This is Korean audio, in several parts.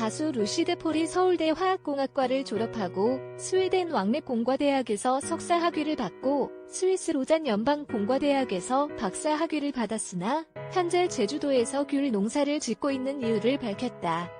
가수 루시드 폴이 서울대 화학공학과를 졸업하고 스웨덴 왕립 공과대학에서 석사 학위를 받고 스위스 로잔 연방 공과대학에서 박사 학위를 받았으나 현재 제주도에서 귤 농사를 짓고 있는 이유를 밝혔다.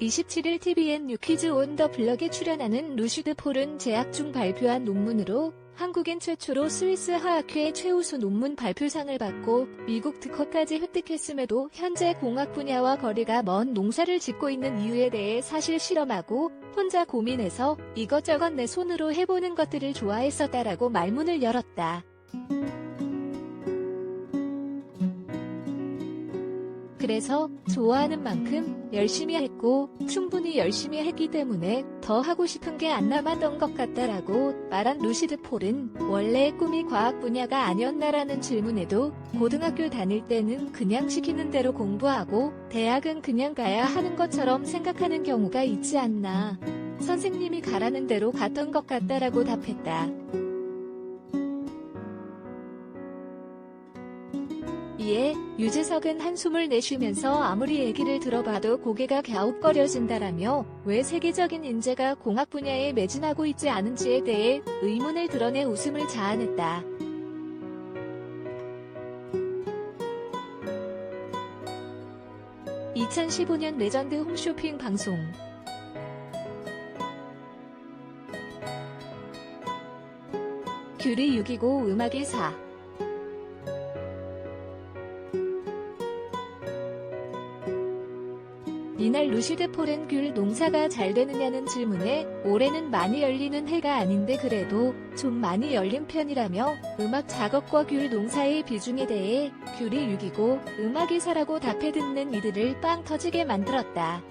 (27일) TVN 뉴퀴즈 온 더 블럭에 출연하는 루시드 폴은 재학 중 발표한 논문으로 한국인 최초로 스위스 화학회 최우수 논문 발표상을 받고 미국 특허까지 획득했음에도 현재 공학 분야와 거리가 먼 농사를 짓고 있는 이유에 대해 사실 실험하고 혼자 고민해서 이것저것 내 손으로 해보는 것들을 좋아했었다라고 말문을 열었다. 그래서 좋아하는 만큼 열심히 했고 충분히 열심히 했기 때문에 더 하고 싶은 게 안 남았던 것 같다라고 말한 루시드 폴은 원래 꿈이 과학 분야가 아니었나라는 질문에도 고등학교 다닐 때는 그냥 시키는 대로 공부하고 대학은 그냥 가야 하는 것처럼 생각하는 경우가 있지 않나. 선생님이 가라는 대로 갔던 것 같다라고 답했다. 이에 유재석은 한숨을 내쉬면서 아무리 얘기를 들어봐도 고개가 갸웃거려진다라며 왜 세계적인 인재가 공학 분야에 매진하고 있지 않은지에 대해 의문을 드러내 웃음을 자아냈다. (2015년) 레전드 홈쇼핑 방송 귤이 6이고 음악이 4 이날 루시드 폴은 귤 농사가 잘 되느냐는 질문에 올해는 많이 열리는 해가 아닌데 그래도 좀 많이 열린 편이라며 음악 작업과 귤 농사의 비중에 대해 귤이 6이고 음악이 4라고 답해 듣는 이들을 빵 터지게 만들었다.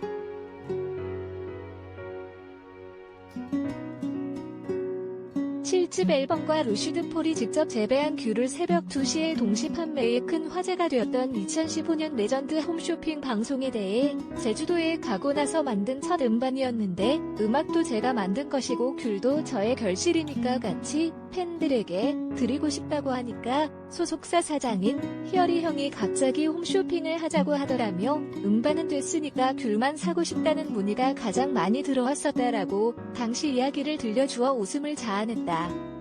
7집 앨범과 루시드 폴이 직접 재배한 귤을 새벽 2시에 동시 판매에 큰 화제가 되었던 2015년 레전드 홈쇼핑 방송에 대해 제주도에 가고 나서 만든 첫 음반이었는데 음악도 제가 만든 것이고 귤도 저의 결실이니까 같이 팬들에게 드리고 싶다고 하니까 소속사 사장인 희열이 형이 갑자기 홈쇼핑을 하자고 하더라며 음반은 됐으니까 귤만 사고 싶다는 문의가 가장 많이 들어왔었다라고 당시 이야기를 들려주어 웃음을 자아냈다.